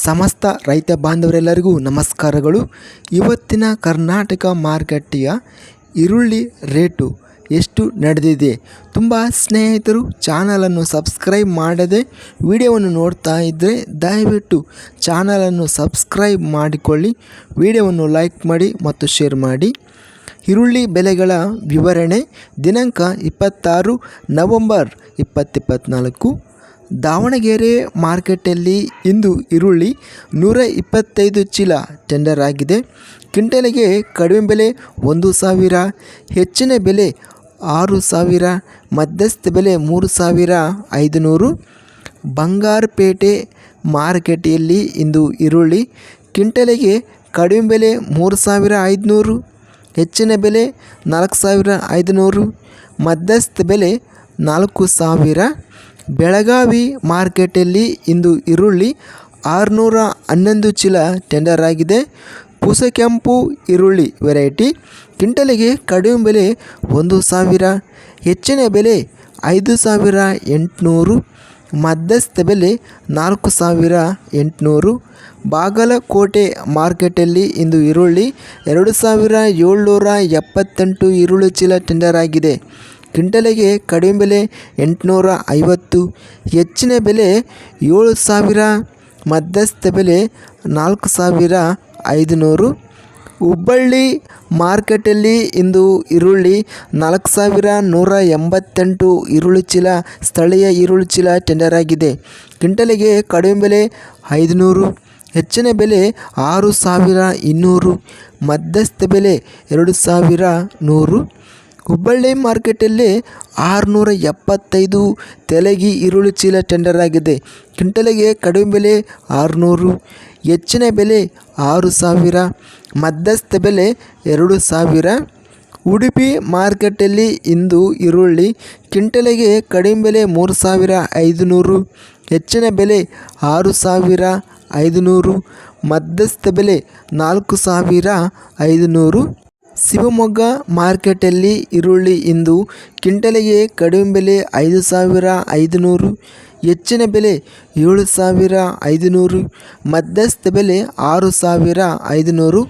ಸಮಸ್ತ ರೈತ ಬಾಂಧವರೆಲ್ಲರಿಗೂ ನಮಸ್ಕಾರಗಳು. ಇವತ್ತಿನ ಕರ್ನಾಟಕ ಮಾರುಕಟ್ಟೆಯ ಈರುಳ್ಳಿ ರೇಟು ಎಷ್ಟು ನಡೆದಿದೆ? ತುಂಬ ಸ್ನೇಹಿತರು ಚಾನಲನ್ನು ಸಬ್ಸ್ಕ್ರೈಬ್ ಮಾಡದೆ ವಿಡಿಯೋವನ್ನು ನೋಡ್ತಾ ಇದ್ದರೆ ದಯವಿಟ್ಟು ಚಾನಲನ್ನು ಸಬ್ಸ್ಕ್ರೈಬ್ ಮಾಡಿಕೊಳ್ಳಿ. ವಿಡಿಯೋವನ್ನು ಲೈಕ್ ಮಾಡಿ ಮತ್ತು ಶೇರ್ ಮಾಡಿ. ಈರುಳ್ಳಿ ಬೆಲೆಗಳ ವಿವರಣೆ ದಿನಾಂಕ ಇಪ್ಪತ್ತಾರು ನವಂಬರ್ ಇಪ್ಪತ್ತಿಪ್ಪತ್ನಾಲ್ಕು ದಾವಣಗೆರೆ ಮಾರ್ಕೆಟಲ್ಲಿ ಇಂದು ಈರುಳ್ಳಿ ನೂರ ಇಪ್ಪತ್ತೈದು ಚೀಲ ಟೆಂಡರ್ ಆಗಿದೆ. ಕ್ವಿಂಟಲಿಗೆ ಕಡಿಮೆ ಬೆಲೆ ಒಂದು ಸಾವಿರ, ಹೆಚ್ಚಿನ ಬೆಲೆ ಆರು ಸಾವಿರ, ಮಧ್ಯಸ್ಥ ಬೆಲೆ ಮೂರು ಸಾವಿರ ಐದುನೂರು. ಬಂಗಾರಪೇಟೆ ಮಾರುಕಟ್ಟೆಯಲ್ಲಿ ಇಂದು ಈರುಳ್ಳಿ ಕ್ವಿಂಟಲಿಗೆ ಕಡಿಮೆ ಬೆಲೆ ಮೂರು ಸಾವಿರ ಐದುನೂರು, ಹೆಚ್ಚಿನ ಬೆಲೆ ನಾಲ್ಕು ಸಾವಿರ ಐದುನೂರು, ಮಧ್ಯಸ್ಥ ಬೆಲೆ ನಾಲ್ಕು ಸಾವಿರ. ಬೆಳಗಾವಿ ಮಾರ್ಕೆಟಲ್ಲಿ ಇಂದು ಈರುಳ್ಳಿ ಆರುನೂರ ಹನ್ನೊಂದು ಚೀಲ ಟೆಂಡರ್ ಆಗಿದೆ. ಪೂಸಕೆಂಪು ಈರುಳ್ಳಿ ವೆರೈಟಿ ಕ್ವಿಂಟಲಿಗೆ ಕಡಿಮೆ ಬೆಲೆ ಒಂದು ಸಾವಿರ, ಹೆಚ್ಚಿನ ಬೆಲೆ ಐದು ಸಾವಿರ ಎಂಟುನೂರು, ಮಧ್ಯಸ್ಥ ಬೆಲೆ ನಾಲ್ಕು ಸಾವಿರ ಎಂಟುನೂರು. ಬಾಗಲಕೋಟೆ ಮಾರ್ಕೆಟಲ್ಲಿ ಇಂದು ಈರುಳ್ಳಿ ಎರಡು ಸಾವಿರ ಏಳ್ನೂರ ಎಪ್ಪತ್ತೆಂಟು ಈರುಳ್ಳಿ ಚೀಲ ಟೆಂಡರ್ ಆಗಿದೆ. ಕ್ವಿಂಟಲಿಗೆ ಕಡಿಮೆ ಬೆಲೆ ಎಂಟುನೂರ ಐವತ್ತು ಹೆಚ್ಚಿನ ಬೆಲೆ ಏಳು ಸಾವಿರ ಮಧ್ಯಸ್ಥ ಬೆಲೆ ನಾಲ್ಕು ಸಾವಿರ ಐದುನೂರು. ಹುಬ್ಬಳ್ಳಿ ಮಾರ್ಕೆಟಲ್ಲಿ ಇಂದು ಈರುಳ್ಳಿ ನಾಲ್ಕು ಸಾವಿರ ನೂರ ಎಂಬತ್ತೆಂಟು ಈರುಳ್ಳಿ ಚೀಲ ಸ್ಥಳೀಯ ಈರುಳ್ಳಿ ಚೀಲ ಟೆಂಡರ್ ಆಗಿದೆ. ಕ್ವಿಂಟಲಿಗೆ ಕಡಿಮೆ ಬೆಲೆ ಐದುನೂರು, ಹೆಚ್ಚಿನ ಬೆಲೆ ಆರು ಸಾವಿರ ಇನ್ನೂರು, ಮಧ್ಯಸ್ಥ ಬೆಲೆ ಎರಡು ಸಾವಿರ ನೂರು. ಹುಬ್ಬಳ್ಳಿ ಮಾರ್ಕೆಟಲ್ಲಿ ಆರುನೂರ ಎಪ್ಪತ್ತೈದು ತೆಲಗಿ ಈರುಳ್ಳಿ ಚೀಲ ಟೆಂಡರ್ ಆಗಿದೆ. ಕ್ವಿಂಟಲಿಗೆ ಕಡಿಮೆ ಬೆಲೆ ಆರುನೂರು, ಹೆಚ್ಚಿನ ಬೆಲೆ ಆರು ಸಾವಿರ, ಮಧ್ಯಸ್ಥ ಬೆಲೆ ಎರಡು ಸಾವಿರ. ಉಡುಪಿ ಮಾರ್ಕೆಟಲ್ಲಿ ಇಂದು ಈರುಳ್ಳಿ ಕ್ವಿಂಟಲಿಗೆ ಕಡಿಮೆ ಬೆಲೆ ಮೂರು ಸಾವಿರ ಐದುನೂರು, ಹೆಚ್ಚಿನ ಬೆಲೆ ಆರು ಸಾವಿರ ಐದುನೂರು, ಮಧ್ಯಸ್ಥ ಬೆಲೆ ನಾಲ್ಕು ಸಾವಿರ ಐದುನೂರು. ಶಿವಮೊಗ್ಗ ಮಾರ್ಕೆಟಲ್ಲಿ ಈರುಳ್ಳಿ ಇಂದು ಕಿಂಟಲಿಗೆ ಕಡಿಮೆ ಬೆಲೆ ಐದು ಸಾವಿರ ಐದುನೂರು, ಹೆಚ್ಚಿನ ಬೆಲೆ ಏಳು ಸಾವಿರ ಐದುನೂರು, ಮಧ್ಯಸ್ಥ ಬೆಲೆ ಆರು ಸಾವಿರ ಐದುನೂರು.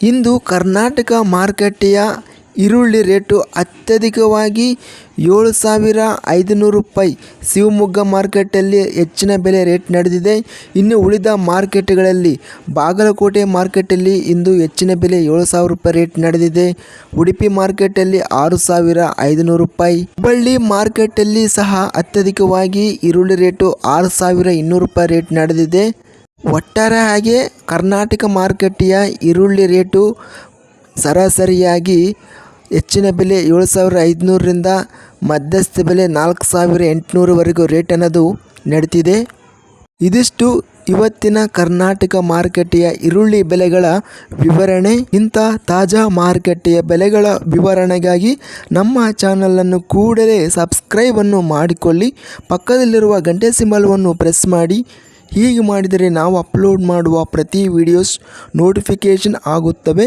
ಇಂದು ಕರ್ನಾಟಕ ಮಾರುಕಟ್ಟೆಯ ಈರುಳ್ಳಿ ರೇಟು ಅತ್ಯಧಿಕವಾಗಿ ಏಳು ಸಾವಿರ ಐದುನೂರು ರೂಪಾಯಿ. ಶಿವಮೊಗ್ಗ ಮಾರ್ಕೆಟಲ್ಲಿ ಹೆಚ್ಚಿನ ಬೆಲೆ ರೇಟ್ ನಡೆದಿದೆ. ಇನ್ನು ಉಳಿದ ಮಾರ್ಕೆಟ್ಗಳಲ್ಲಿ ಬಾಗಲಕೋಟೆ ಮಾರ್ಕೆಟಲ್ಲಿ ಇಂದು ಹೆಚ್ಚಿನ ಬೆಲೆ ಏಳು ಸಾವಿರ ರೂಪಾಯಿ ರೇಟ್ ನಡೆದಿದೆ. ಉಡುಪಿ ಮಾರ್ಕೆಟಲ್ಲಿ ಆರು ಸಾವಿರ ಐದುನೂರು ರೂಪಾಯಿ. ಹುಬ್ಬಳ್ಳಿ ಮಾರ್ಕೆಟಲ್ಲಿ ಸಹ ಅತ್ಯಧಿಕವಾಗಿ ಈರುಳ್ಳಿ ರೇಟು ಆರು ಸಾವಿರ ಇನ್ನೂರು ರೂಪಾಯಿ ರೇಟ್ ನಡೆದಿದೆ. ಒಟ್ಟಾರೆ ಹಾಗೆ ಕರ್ನಾಟಕ ಮಾರುಕಟ್ಟೆಯ ಈರುಳ್ಳಿ ರೇಟು ಸರಾಸರಿಯಾಗಿ ಹೆಚ್ಚಿನ ಬೆಲೆ ಏಳು ಸಾವಿರ ಐದುನೂರರಿಂದ ಮಧ್ಯಸ್ಥ ಬೆಲೆ ನಾಲ್ಕು ಸಾವಿರ ಎಂಟುನೂರವರೆಗೂ ರೇಟ್ ಅನ್ನೋದು ನಡೀತಿದೆ. ಇದಿಷ್ಟು ಇವತ್ತಿನ ಕರ್ನಾಟಕ ಮಾರುಕಟ್ಟೆಯ ಈರುಳ್ಳಿ ಬೆಲೆಗಳ ವಿವರಣೆ. ಇಂಥ ತಾಜಾ ಮಾರುಕಟ್ಟೆಯ ಬೆಲೆಗಳ ವಿವರಣೆಗಾಗಿ ನಮ್ಮ ಚಾನಲನ್ನು ಕೂಡಲೇ ಸಬ್ಸ್ಕ್ರೈಬನ್ನು ಮಾಡಿಕೊಳ್ಳಿ. ಪಕ್ಕದಲ್ಲಿರುವ ಗಂಟೆ ಸಿಂಬಲ್ವನ್ನು ಪ್ರೆಸ್ ಮಾಡಿ. ಹೀಗೆ ಮಾಡಿದರೆ ನಾವು ಅಪ್ಲೋಡ್ ಮಾಡುವ ಪ್ರತಿ ವಿಡಿಯೋಸ್ ನೋಟಿಫಿಕೇಷನ್ ಆಗುತ್ತವೆ.